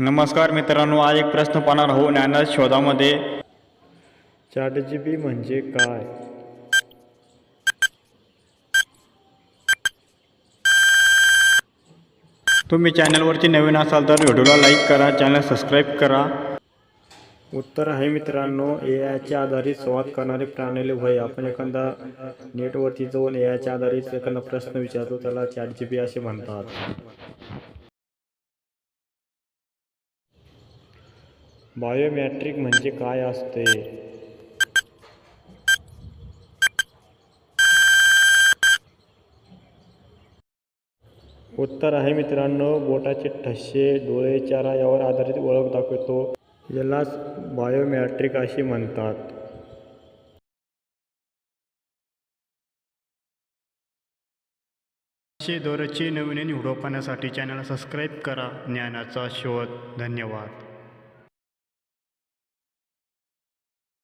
नमस्कार मित्रांनो आज एक प्रश्न पाहणार हो ज्ञानात शोधामध्ये. चॅट जी बी म्हणजे काय? तुम्ही चॅनलवरती नवीन असाल तर व्हिडिओला लाईक करा चॅनल सबस्क्राईब करा. उत्तर आहे मित्रांनो ए आयच्या आधारित संवाद करणारी प्रणाली होय आपण एखादा नेटवरती जाऊन ए आयच्या आधारित एखादा प्रश्न विचारतो त्याला चॅट जी बी असे म्हणतात. बायोमॅट्रिक म्हणजे काय असते? उत्तर आहे मित्रांनो बोटाचे ठसे डोळे चारा यावर आधारित ओळख दाखवतो. यालाच बायोमॅट्रिक असे म्हणतात. असे दररोजचे नवीन व्हिडिओ पाहण्यासाठी चॅनल सबस्क्राईब करा. ज्ञानाचा शोध. धन्यवाद.